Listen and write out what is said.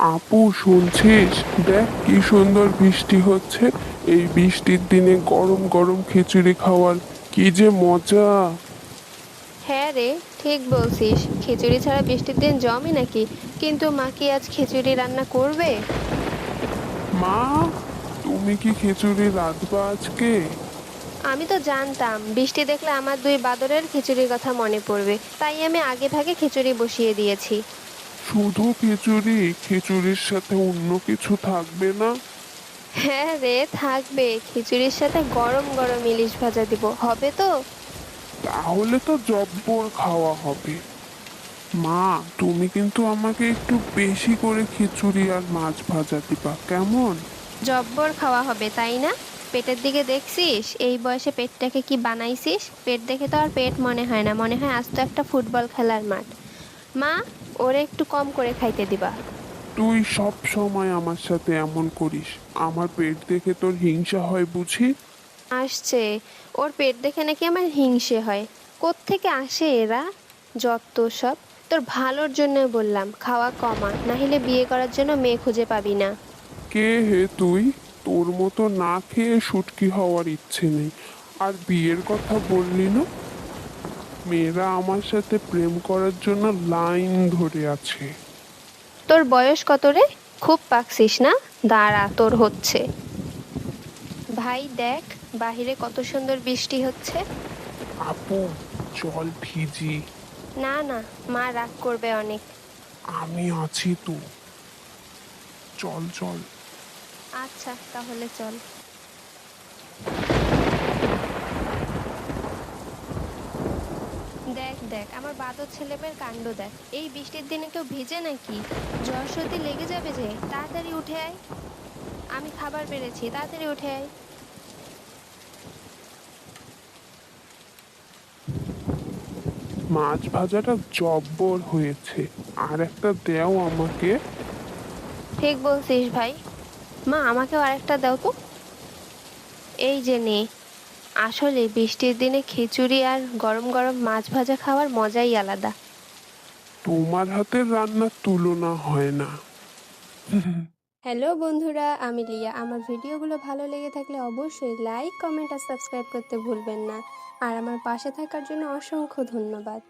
আপু শুনছিস? দেখ কি সুন্দর বৃষ্টি হচ্ছে। এই বৃষ্টির দিনে গরম গরম খিচুড়ি খাওয়ার কি যে মজা। হ্যাঁ রে ঠিক বলছিস। খিচুড়ি ছাড়া বৃষ্টির দিন জমে নাকি? কিন্তু মা কি আজ খিচুড়ি রান্না করবে? মা তুমি কি খিচুড়ি রাঁধবা আজকে? আমি তো জানতাম। বৃষ্টি দেখলে আমার দুই বাদরের খিচুড়ির কথা মনে পড়বে। তাই আমি আগে ভাগে খিচুড়ি বসিয়ে দিয়েছি। শুধু খিচুড়ি খিচুড়ির সাথে অন্য কিছু থাকবে না? হ্যাঁ রে থাকবে। খিচুড়ির সাথে গরম গরম ইলিশ ভাজা দিব। হবে তো? তাহলে তো জব্বর খাওয়া হবে। মা তুমি কিন্তু আমাকে একটু বেশি করে খিচুড়ি আর মাছ ভাজা দিবা কেমন? জব্বর খাওয়া হবে তাই না? পেটের দিকে দেখছিস? এই বয়সে পেটটাকে কি বানাইছিস? পেট দেখে তো আর পেট মনে হয় না। মনে হয় আজ তো একটা ফুটবল খেলার মাঠ। মা ওরে একটু কম করে খাইতে দিবা। তুই সব সময় আমার সাথে এমন করিস। আমার পেট দেখে তোর হিংসা হয় বুঝি? আসছে। ওর পেট দেখে নাকি আমার হিংসে হয়। থেকে আসে এরা? যত সব। তোর ভালোর জন্য বললাম খাওয়া কমা নাহিলে বিয়ে করার জন্য মেয়ে খুঁজে পাবি না। কে হে তুই? তোর মতো না খেয়ে সুটকি হওয়ার ইচ্ছে নেই। আর বিয়ের কথা বললি না? মেয়েরা আমার সাথে প্রেম করার জন্য লাইন ধরে আছে। তোর বয়স কত রে? খুব পাকছিস না? দাঁড়া তোর হচ্ছে। ভাই দেখ বাহিরে কত সুন্দর বৃষ্টি হচ্ছে। আপু জল ভিজি। না না মা রাগ করবে অনেক। আমি আছি তো। চল চল। আচ্ছা তাহলে চল দেখ দেখ আমার বাদর ছেলেমেয়ের কাণ্ড দেখ। এই বৃষ্টির দিনে কেউ ভিজে নাকি? জ্বর সর্দি লেগে যাবে যে? তাড়াতাড়ি উঠে আয়। আমি খাবার বেড়েছি তাড়াতাড়ি উঠে আয়। মাছ ভাজাটা জব্বর হয়েছে। আর একটা দেও আমাকে। ঠিক বলছিস ভাই। মা আমাকেও আরেকটা দাও তো। এই যে নে। আসলে বৃষ্টির দিনে খিচুড়ি আর গরম গরম মাছ ভাজা খাওয়ার মজাই আলাদা। তোমার হাতের রান্নার তুলনা হয় না। হ্যালো বন্ধুরা আমি লিয়া আমার ভিডিওগুলো ভালো লেগে থাকলে অবশ্যই লাইক কমেন্ট আর সাবস্ক্রাইব করতে ভুলবেন না। আর আমার পাশে থাকার জন্য অসংখ্য ধন্যবাদ।